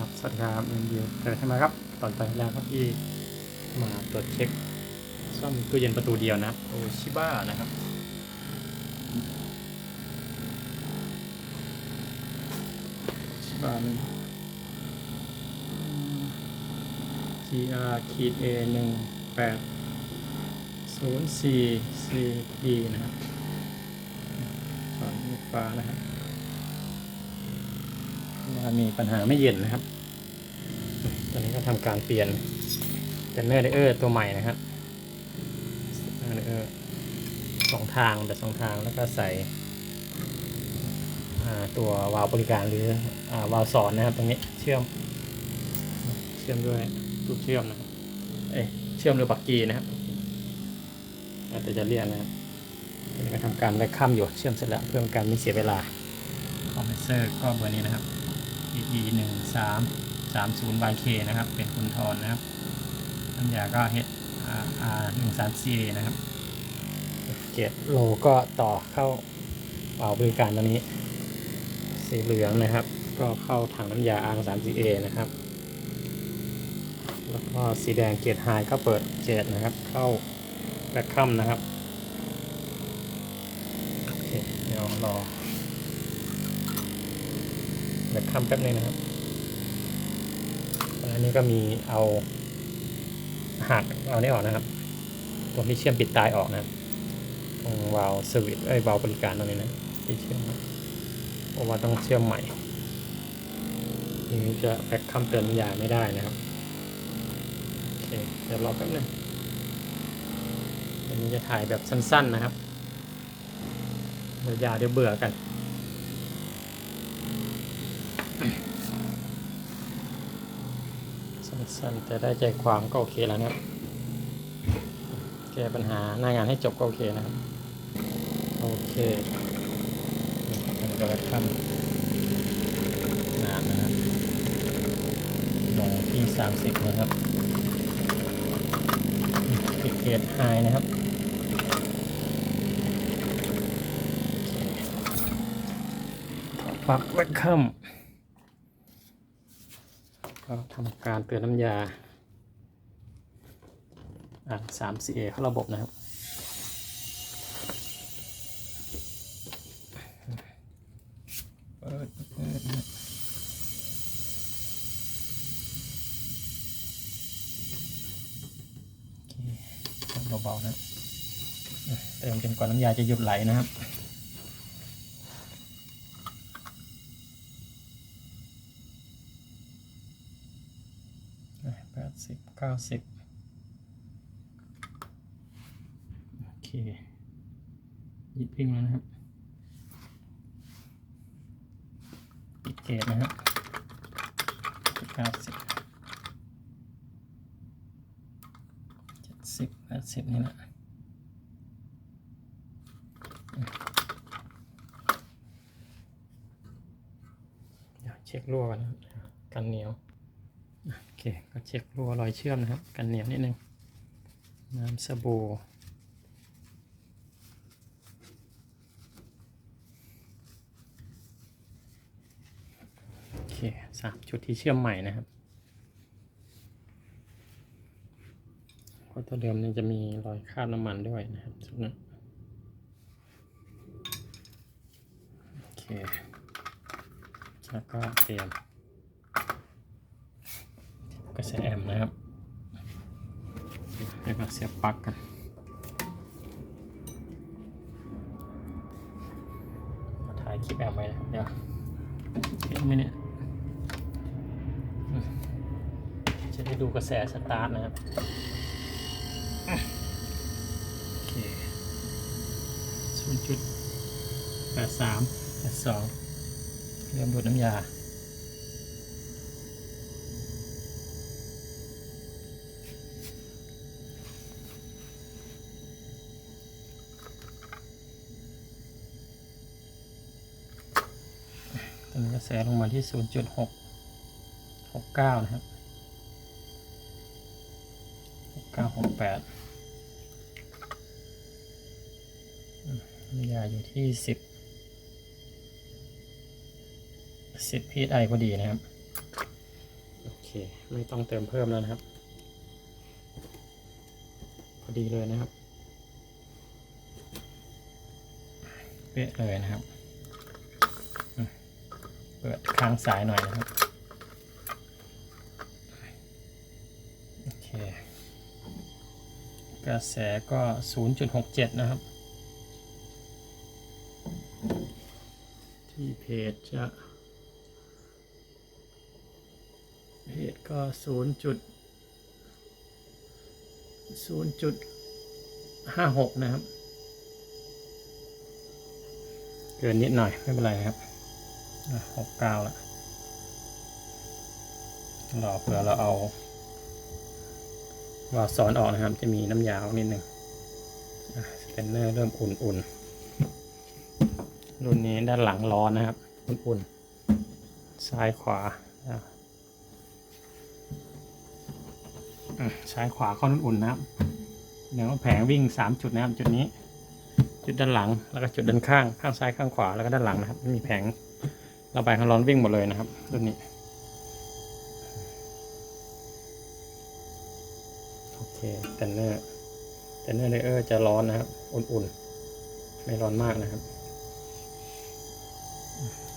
ครับสวัสดีครับยินดีเจอใช่ไหมครับตอนไปแล้วครับที่มาตรวจเช็คซ่อมตู้เย็นประตูเดียวนะครับโอชิบ้านะครับชิบ้าหนึ่ง GR ขีด A หนึ่งแปดศูนย์สี่สี่ D นะครับสอนไฟฟ้านะครับว่า มีปัญหาไม่เย็นนะครับ ตอนนี้ก็ทำการเปลี่ยนเป็นเนอร์เดอร์ตัวใหม่นะครับเนอร์เดอร์สองทางแบบสองทางแล้วก็ใส่อ่าตัววาล์วบริการหรืออาวาล์วสอนนะครับ ตรงนี้เชื่อม เชื่อมด้วยตู้เชื่อมนะครับเอ้ยเชื่อมหรือบักกีนะครับแล้วแต่จะเรียกนะครับตอนนี้ก็ทำการแวคคัมอยู่เชื่อมเสร็จแล้วเพื่อเป็นการไม่เสียเวลาคอมเพรสเซอร์ก็เบอร์นี้นะครับ EE หนึ่งสามสามศูนย์ YK นะครับ เป็นคุณทอนนะครับน้ำยาก็ H R หนึ่งสาม CA นะครับเจ็ดโลก็ต่อเข้าเป่าบริการตัวนี้ สีเหลืองนะครับ ก็เข้าถังน้ำยา R สาม CA นะครับ แล้วก็สีแดงเกียร์ไฮก็เปิดเจ็ดนะครับ เข้าแบ็คคัมนะครับ โอเค เดี๋ยวรอ แบ็คคัมแป๊บนึงนะครับอันนี้ก็มีเอาหักเอานี่ออกนะครับ ตรงที่เชื่อมปิดตายออกนะตรงวาล์วสวิตช์ไอ้ยวาล์วบริการตรงนี้นะที่เชื่อมเพราะว่าต้องเชื่อมใหม่ทีนี้จะแบ็คคัมเตือนยาไม่ได้นะครับโอเคเดี๋ยวรอแป๊บนึงวันนี้จะถ่ายแบบสั้นๆนะครับเดี๋ยวยาเดี๋ยวเบื่อกัน สั้นๆ แต่ได้ใจความก็โอเคแล้วนะครับ แก้ปัญหาหน้างานให้จบก็โอเคนะครับ โอเคนี่ก็แล้วขั้นนานนะครับลงที่ 30 นะครับปิดเกตไฮนะครับปรับแวคคัม ก็ทำการเตือนน้ำยาอ่าสามสี่เข้าระบบนะครับเปิดเปิดนะโอเคเบาๆนะเติมจนกว่าน้ำยาจะหยุดไหลนะครับ แปด สิบเก้าสิบโอเคยิบพิงแล้วนะครับปิดเกตนะครับเก้าสิบเจ็ดสิบแปดสิบนี่แหละเดี๋ยวเช็ครั่วกันนะกันเหนียว โอเค ก็เช็ครัวรอยเชื่อมนะครับ กันเหนียวนิดนึง น้ำสบู่โอเคสามจุดที่เชื่อมใหม่นะครับเพราะตัวเดิมนี่จะมีรอยคราบน้ำมันด้วยนะครับจุดนั้นโอเคแล้วก็เตรียม กระแสแอมนะครับแล้วก็เสียบปลั๊กกันถ่ายคลิปแอมไว้นะครับเดี๋ยวเห็นไหมเนี่ยจะได้ดูกระแสสตาร์ทนะครับโอเคศูนย์จุดแปดสามแปดสองเริ่มดูดน้ำยา ตอนนี้กระแสลงมาที่ 0.669 นะครับ 6968อืมน้ำยาอยู่ที่ 10 10 psi พอดีนะครับไม่ต้องเติมเพิ่มแล้วนะครับ พอดีเลยนะครับ เป๊ะเลยนะครับอืม เปิดข้างซ้ายหน่อยนะครับ โอเค กระแสก็ 0.67 นะครับ ที่เพจจะ เพจก็ 0. จุด0.56 นะครับ เกินนิดหน่อย ไม่เป็นไรนะครับ หกเก้าละรอเผื่อเราเอาวาล์วซ้อนออกนะครับ จะมีน้ำยาออกนิดหนึ่งอะสเปนเนอร์เริ่มอุ่นๆ รุ่นนี้ด้านหลังร้อนนะครับ อุ่นๆ ซ้ายขวาอะอะซ้ายขวาเข้าอุ่นๆนะครับเดี๋ยวแผงวิ่งสามจุดนะครับ จุดนี้ จุดด้านหลังแล้วก็จุดด้านข้าง ข้างซ้ายข้างขวาแล้วก็ด้านหลังนะครับ มีแผง ระบายความร้อนวิ่งหมดเลยนะครับรุ่นนี้โอเคเทนเนอร์เทนเนอร์เลเยอร์จะร้อนนะครับ อุ่นๆ ไม่ร้อนมากนะครับ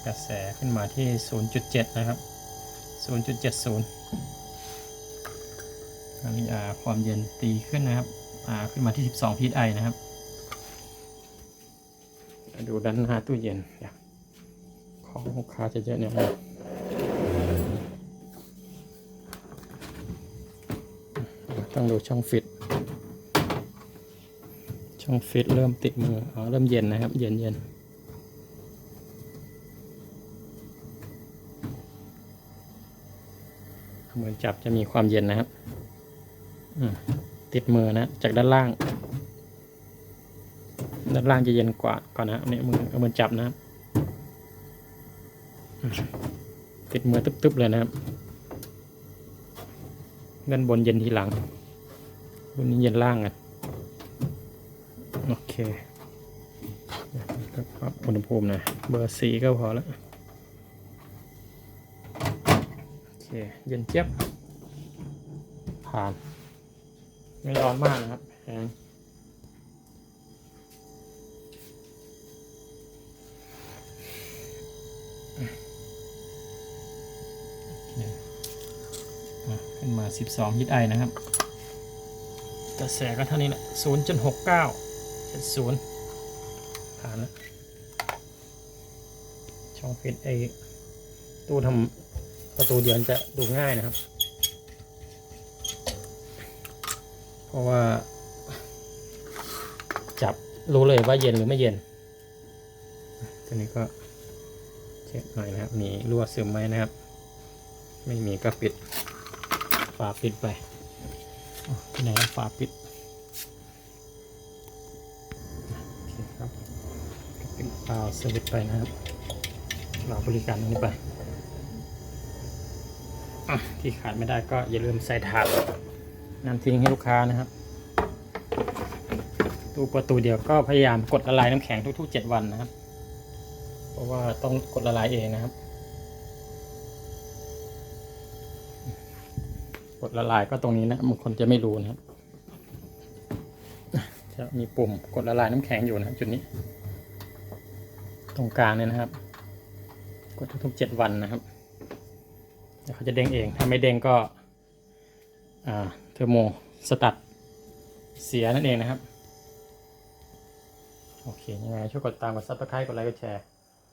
กระแสขึ้นมาที่ 0.7 นะครับ 0.70อันนี้อ่าความเย็นตีขึ้นนะครับอ่าขึ้นมาที่ 12 psi นะครับ ดูด้านหน้าตู้เย็นอยาก ของลูกค้าจะเยอะเนี่ยนะต้องดูช่องฟิต ช่องฟิตเริ่มติดมืออ๋อเริ่มเย็นนะครับ เย็นเย็นเหมือนจับจะมีความเย็นนะครับติดมือนะ จากด้านล่าง ด้านล่างจะเย็นกว่าก่อนนะเนี่ยมือเอามือจับนะครับ ติดมือตึ๊บๆเลยนะครับด้านบนเย็นทีหลังรุ่นนี้เย็นล่างกันโอเคก็ปรับอุณหภูมินะเบอร์สี่ก็พอแล้วโอเคเย็นเจี๊ยบผ่าน ไม่ร้อนมากนะครับแพง อ่ะขึ้นมา12ฮิตไอนะครับ กระแสก็เท่านี้แหละ0.69 70ผ่านแล้ว ช่องฟิตไอตู้ทำประตูเดียวจะดูง่ายนะครับ เพราะว่า จับรู้เลยว่าเย็นหรือไม่เย็น ตัวนี้ก็เช็คหน่อยนะครับ มีรั่วซึมไหมนะครับ ไม่มีก็ปิด ฝาปิดไปที่ไหนอะฝาปิดโอเครับปิดเปล่าสวิตไปนะครับเราบริการตรงนี้ไปที่ขาดไม่ได้ก็อย่าลืมใส่ถาดนำทิ้งให้ลูกค้านะครับตู้ประตูเดียวก็พยายามกดละลายน้ำแข็งทุกๆ 7 วันนะครับ เพราะว่าต้องกดละลายเองนะครับ กดละลายก็ตรงนี้นะบางคนจะไม่รู้นะครับจะมีปุ่มกดละลายน้ำแข็งอยู่นะครับจุดนี้ ตรงกลางเนี่ยนะครับ กดทุกๆเจ็ดวันนะครับเดี๋ยวเขาจะเด้งเองถ้าไม่เด้งก็อ่าเทอร์โมสตัดเสียนั่นเองนะครับ โอเคยังไงช่วยกดตามกดซับสไครต์กดไลค์กดแชร์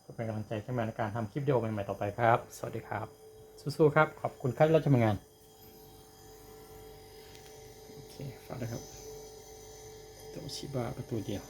เพื่อเป็นกำลังใจให้มาในการทำคลิปวิดีโอใหม่ๆต่อไปครับ สวัสดีครับ สู้ๆครับ ขอบคุณครับที่รับชมงาน เคฝากด้วยครับโตชิบะประตูเดียว